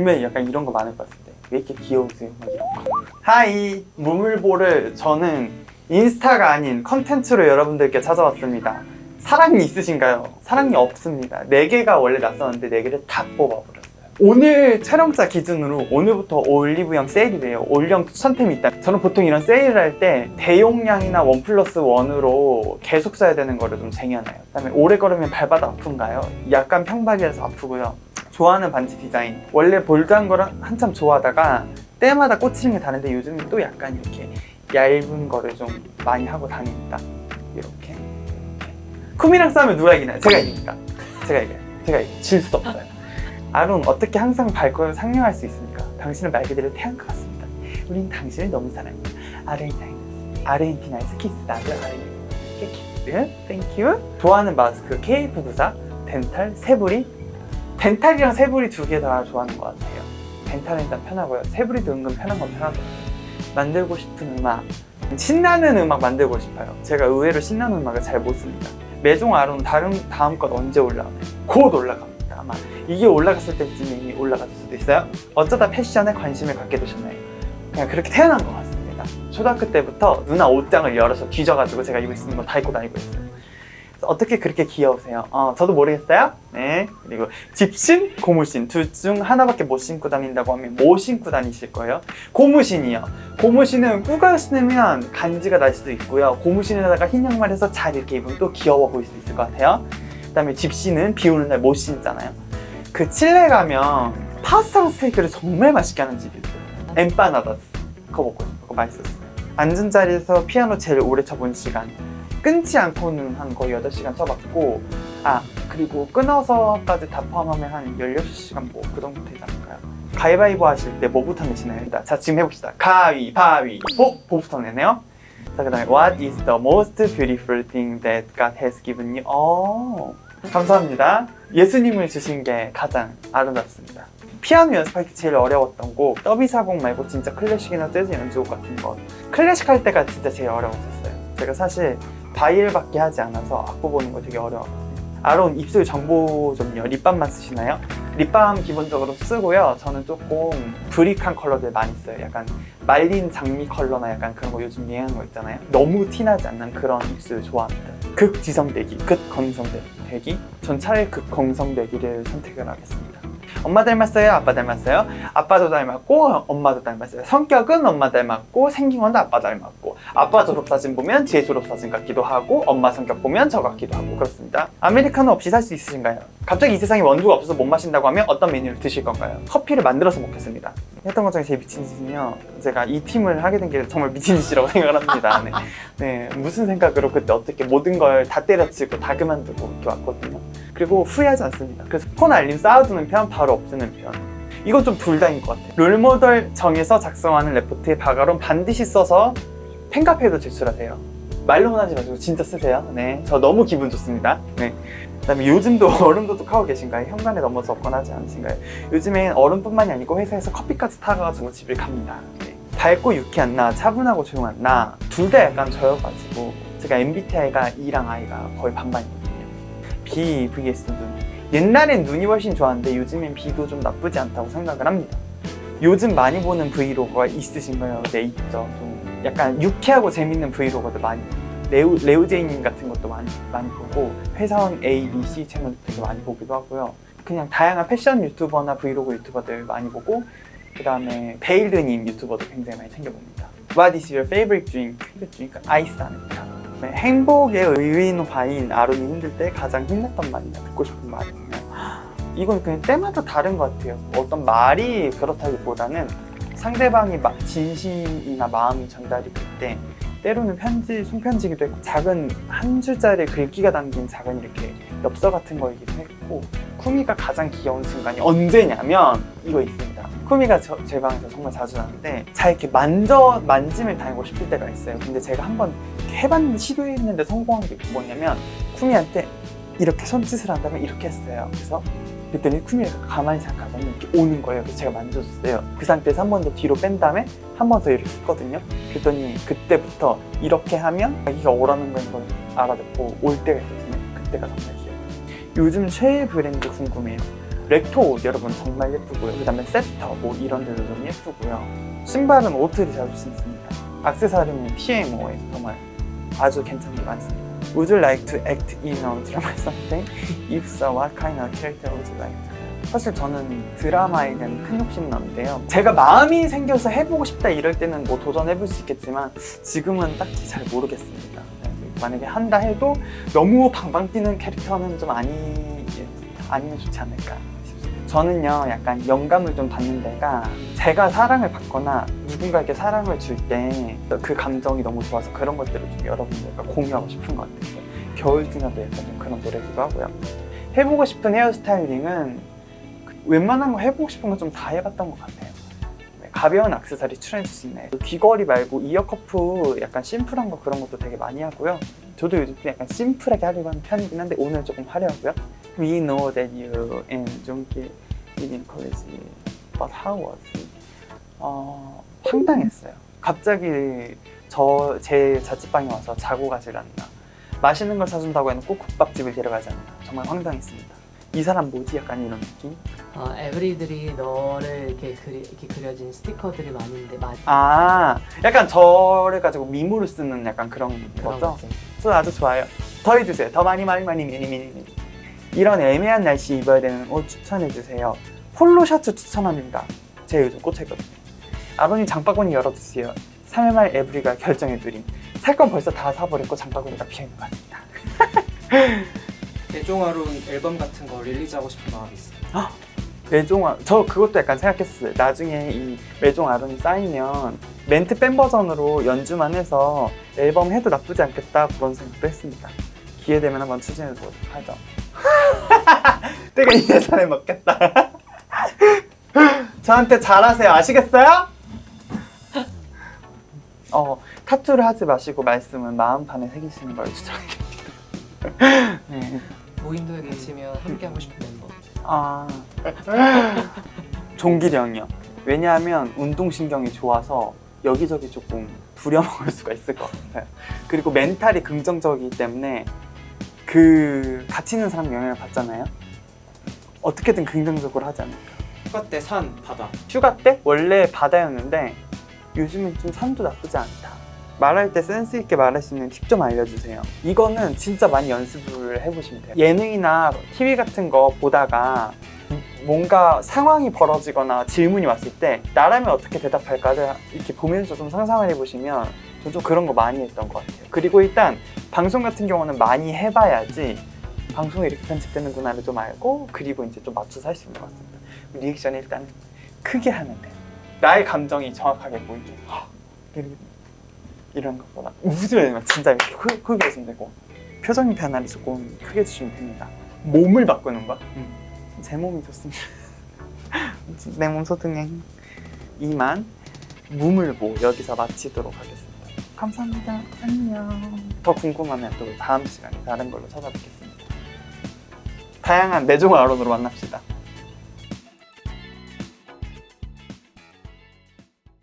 분명히 약간 이런 거 많을 것 같은데 왜 이렇게 귀여우세요? 막 이런 거. 하이 무물보를 저는 인스타가 아닌 컨텐츠로 여러분들께 찾아왔습니다. 사랑이 있으신가요? 사랑이 없습니다. 4개가 원래 났었는데 4개를 다 뽑아버렸어요. 오늘 촬영자 기준으로 오늘부터 올리브영 세일이래요. 올영 추천템이 있다. 저는 보통 이런 세일을 할 때 대용량이나 원 플러스 원으로 계속 써야 되는 거를 좀 쟁여놔요. 그 다음에 오래 걸으면 발바닥 아픈가요? 약간 평발이라서 아프고요. 좋아하는 반지 디자인. 원래 볼드한 거를 한참 좋아하다가 때마다 꽂히는 게 다른데 요즘은 또 약간 이렇게 얇은 거를 좀 많이 하고 다닙니다. 이렇게. 쿠미랑 싸우면 누가 이기나요? 제가 이깁니다. 제가 이겨요. 제가 이겨요. 질 수 없어요. 아론 어떻게 항상 밝고 상냥할 수 있습니까? 당신은 말 그대로 태양과 같습니다. 우린 당신을 너무 사랑해요. 아르헨티나에서 아르헨티나에서 키스 나도 아르헨티나에게 키스. 땡큐. 좋아하는 마스크 K99사 덴탈 세부리 덴탈이랑 세부리 두개 다 좋아하는 것 같아요. 덴탈은 일단 편하고요. 세부리도 은근 편한 건 편하거든요. 만들고 싶은 음악 신나는 음악 만들고 싶어요. 제가 의외로 신나는 음악을 잘 못 씁니다. 매종 아론 다른 다음 것 언제 올라오나요? 곧 올라갑니다. 아마 이게 올라갔을 때쯤 이미 올라갔을 수도 있어요. 어쩌다 패션에 관심을 갖게 되셨나요? 그냥 그렇게 태어난 것 같습니다. 초등학교 때부터 누나 옷장을 열어서 뒤져가지고 제가 입고 있는 거 다 입고 다니고 있어요. 어떻게 그렇게 귀여우세요? 어, 저도 모르겠어요. 네. 그리고 집신, 고무신 둘 중 하나밖에 못 신고 다닌다고 하면 뭐 신고 다니실 거예요? 고무신이요. 고무신은 꾸가 신으면 간지가 날 수도 있고요. 고무신에다가 흰 양말에서 잘 이렇게 입으면 또 귀여워 보일 수 있을 것 같아요. 그다음에 집신은 비 오는 날 못 신잖아요. 그 칠레 가면 파스타 스테이크를 정말 맛있게 하는 집이 있어요. 엠파나다스. 그거 먹고 싶어. 그거 맛있었어요. 앉은 자리에서 피아노 제일 오래 쳐본 시간. 끊지 않고는 한 거의 8시간 쳐봤고 아 그리고 끊어서까지 다 포함하면 한 16시간 뭐 그 정도 되지 않을까요? 가위바위보 하실 때 뭐부터 내시나요? 일단 자 지금 해봅시다. 가위바위보 보부터 내네요. 자 그다음에 What is the most beautiful thing that God has given you? 어 감사합니다. 예수님을 주신 게 가장 아름답습니다. 피아노 연습할 때 제일 어려웠던 곡 더비 사곡 말고 진짜 클래식이나 재즈 연주곡 같은 거 클래식 할 때가 진짜 제일 어려웠었어요 제가 사실 바이엘밖에 하지 않아서 악보 보는 거 되게 어려워요. 아론 입술 정보 좀요. 립밤만 쓰시나요? 립밤 기본적으로 쓰고요. 저는 조금 브릭한 컬러들 많이 써요. 약간 말린 장미 컬러나 약간 그런 거 요즘 유행하는 거 있잖아요. 너무 티나지 않는 그런 입술 좋아합니다. 극 지성대기, 극 건성대기. 전 차라리 극 건성대기를 선택을 하겠습니다. 엄마 닮았어요? 아빠 닮았어요? 아빠도 닮았고 엄마도 닮았어요. 성격은 엄마 닮았고 생긴 건 아빠 닮았고 아빠 졸업사진 보면 제 졸업사진 같기도 하고 엄마 성격 보면 저 같기도 하고 그렇습니다. 아메리카노 없이 살 수 있으신가요? 갑자기 이 세상에 원두가 없어서 못 마신다고 하면 어떤 메뉴를 드실 건가요? 커피를 만들어서 먹겠습니다. 했던 것 중에 제일 미친 짓은요. 제가 이 팀을 하게 된 게 정말 미친 짓이라고 생각을 합니다. 네. 네, 무슨 생각으로 그때 어떻게 모든 걸 다 때려치고 다 그만두고 이렇게 왔거든요. 그리고 후회하지 않습니다. 그래서 폰 알림 쌓아두는 편, 바로 없애는 편. 이건 좀둘 다인 것 같아요. 롤모델 정해서 작성하는 레포트에 바가론 반드시 써서 팬카페에도 제출하세요. 말로만 하지 마시고 진짜 쓰세요. 네, 저 너무 기분 좋습니다. 네. 그다음에 요즘도 얼음 도둑하고 계신가요? 현관에 넘어 접근하지 않으신가요? 요즘엔 얼음뿐만이 아니고 회사에서 커피까지 타가지고 집을 갑니다. 네. 밝고 유쾌한 나, 차분하고 조용한 나, 둘 다 약간 저여가지고 제가 MBTI가 E랑 I가 거의 반반이거든 요. B vs 눈. 옛날엔 눈이 훨씬 좋았는데 요즘엔 B도 좀 나쁘지 않다고 생각을 합니다. 요즘 많이 보는 브이로그가 있으신가요? 네 있죠. 좀 약간 유쾌하고 재밌는 브이로그도 많이 레우 레우제이님 같은 것도 많이 많이 보고 회사원 A, B, C 채널 되게 많이 보기도 하고요. 그냥 다양한 패션 유튜버나 브이로그 유튜버들 많이 보고 그 다음에 베일드님 유튜버도 굉장히 많이 챙겨봅니다. What is your favorite drink? drink? 아이스 아닙니다. 네, 행복의 의인 화인 아론이 힘들 때 가장 힘냈던 말이나 듣고 싶은 말이면 이건 그냥 때마다 다른 것 같아요. 어떤 말이 그렇다기보다는 상대방이 마- 진심이나 마음이 전달이 될 때 때로는 편지, 손편지기도 했고 작은 한 줄짜리 글귀가 담긴 작은 이렇게 엽서 같은 거이기도 했고 쿠미가 가장 귀여운 순간이 언제냐면 이거 있습니 다. 쿠미가 저- 제 방에서 정말 자주 나는데 잘 이렇게 만져 만짐을 당하고 싶을 때가 있어요. 근데 제가 한번 해봤는데 시도했는데 성공한 게 뭐냐면 쿠미한테 이렇게 손짓을 한 다음에 이렇게 했어요. 그래서 그랬더니 쿠미가 가만히 생각하더니 이렇게 오는 거예요. 그래서 제가 만져줬어요. 그 상태에서 한 번 더 뒤로 뺀 다음에 한 번 더 이렇게 했거든요. 그랬더니 그때부터 이렇게 하면 자기가 오라는 걸 알아듣고 올 때가 있거든요. 그때가 정말 귀여워요. 요즘 최애 브랜드 궁금해요. 렉토 옷 여러분 정말 예쁘고요. 그 다음에 세터 뭐 이런 데도 좀 예쁘고요. 신발은 오트리 잡을 수 있습니다. 악세사리는 PMO에 정말 아주 괜찮은 게 많습니다. Would you like to act in a drama something? If so, what kind of character would you like to? 사실 저는 드라마에 대한 큰 욕심은 없는데요. 제가 마음이 생겨서 해보고 싶다 이럴 때는 뭐 도전해볼 수 있겠지만 지금은 딱히 잘 모르겠습니다. 네, 만약에 한다 해도 너무 방방 뛰는 캐릭터는 좀 아니, 아니면 좋지 않을까. 저는요, 약간 영감을 좀 받는 데가 제가 사랑을 받거나 누군가에게 사랑을 줄 때 그 감정이 너무 좋아서 그런 것들을 좀 여러분들과 공유하고 싶은 것 같아요. 겨울지나도 약간 좀 그런 노래기도 하고요. 해보고 싶은 헤어스타일링은 웬만한 거 해보고 싶은 거 좀 다 해봤던 것 같아요. 네, 가벼운 악세사리 출연해 줄수 있나요? 귀걸이 말고 이어 커프 약간 심플한 거 그런 것도 되게 많이 하고요. 저도 요즘 좀 약간 심플하게 하려고 하는 편이긴 한데 오늘 조금 화려하고요. We know that you and 종길 live in college, but how was it? 어, 황당했어요. 갑자기 저 제 자취방에 와서 자고 가질 않나. 맛있는 걸 사준다고 해놓고 국밥집을 데려가지 않나. 정말 황당했습니다. 이 사람 뭐지? 약간 이런 느낌? 어, 에브리들이 너를 이렇게 그리, 이렇게 그려진 스티커들이 많은데 맞 아, 약간 저를 가지고 미모를 쓰는 약간 그런 그런 거죠? 거지. 저 아주 좋아요. 더 해주세요. 더 많이 많이 많이 미니 미니 미니. 이런 애매한 날씨 입어야 되는 옷 추천해주세요. 폴로 셔츠 추천합니다. 제 요즘 꽂혀있거든요. 아버님 장바구니 열어주세요. 3일 말 에브리가 결정해드림. 살 건 벌써 다 사버렸고 장바구니가 비어있는 것 같습니다. 대종아룬 앨범 같은 거 릴리즈하고 싶은 마음이 있어요. 매종 저 그것도 약간 생각했어요. 나중에 이 매종 아론이 쌓이면 멘트 뺀 버전으로 연주만 해서 앨범 해도 나쁘지 않겠다 그런 생각도 했습니다. 기회 되면 한번 추진해 보도록 하죠. 내가 이 예산에 먹겠다. 저한테 잘하세요. 아시겠어요? 어 타투를 하지 마시고 말씀은 마음판에 새기시는 걸 추천하겠습니다. 네. 모임도에 갇히면 함께 하고 싶은 멤버. 아 종기령이요. 왜냐하면 운동신경이 좋아서 여기저기 조금 부려먹을 수가 있을 것 같아요. 그리고 멘탈이 긍정적이기 때문에 그 같이 있는 사람 영향을 받잖아요. 어떻게든 긍정적으로 하지 않을까. 휴가 때 산, 바다. 휴가 때 원래 바다였는데 요즘은 좀 산도 나쁘지 않다. 말할 때 센스 있게 말할 수 있는 팁 좀 알려주세요. 이거는 진짜 많이 연습을 해보시면 돼요. 예능이나 TV 같은 거 보다가 뭔가 상황이 벌어지거나 질문이 왔을 때 나라면 어떻게 대답할까 이렇게 보면서 좀 상상을 해보시면 저좀 그런 거 많이 했던 것 같아요. 그리고 일단 방송 같은 경우는 많이 해봐야지 방송이 이렇게 편집되는구나를 좀 알고 그리고 이제 좀 맞춰서 할 수 있는 것 같습니다. 리액션 일단 크게 하면 돼요. 나의 감정이 정확하게 보이게 헉, 이런- 이런 것보다 웃으면 진짜 이렇게 크, 크게 웃으면 되고 표정 변화를 조금 크게 주시면 됩니다. 몸을 바꾸는 거. 제 몸이 좋습니다. 내 몸 소등행. 이만 무물보 여기서 마치도록 하겠습니다. 감사합니다. 안녕. 더 궁금하면 또 다음 시간에 다른 걸로 찾아뵙겠습니다. 다양한 내종 아론으로 만납시다.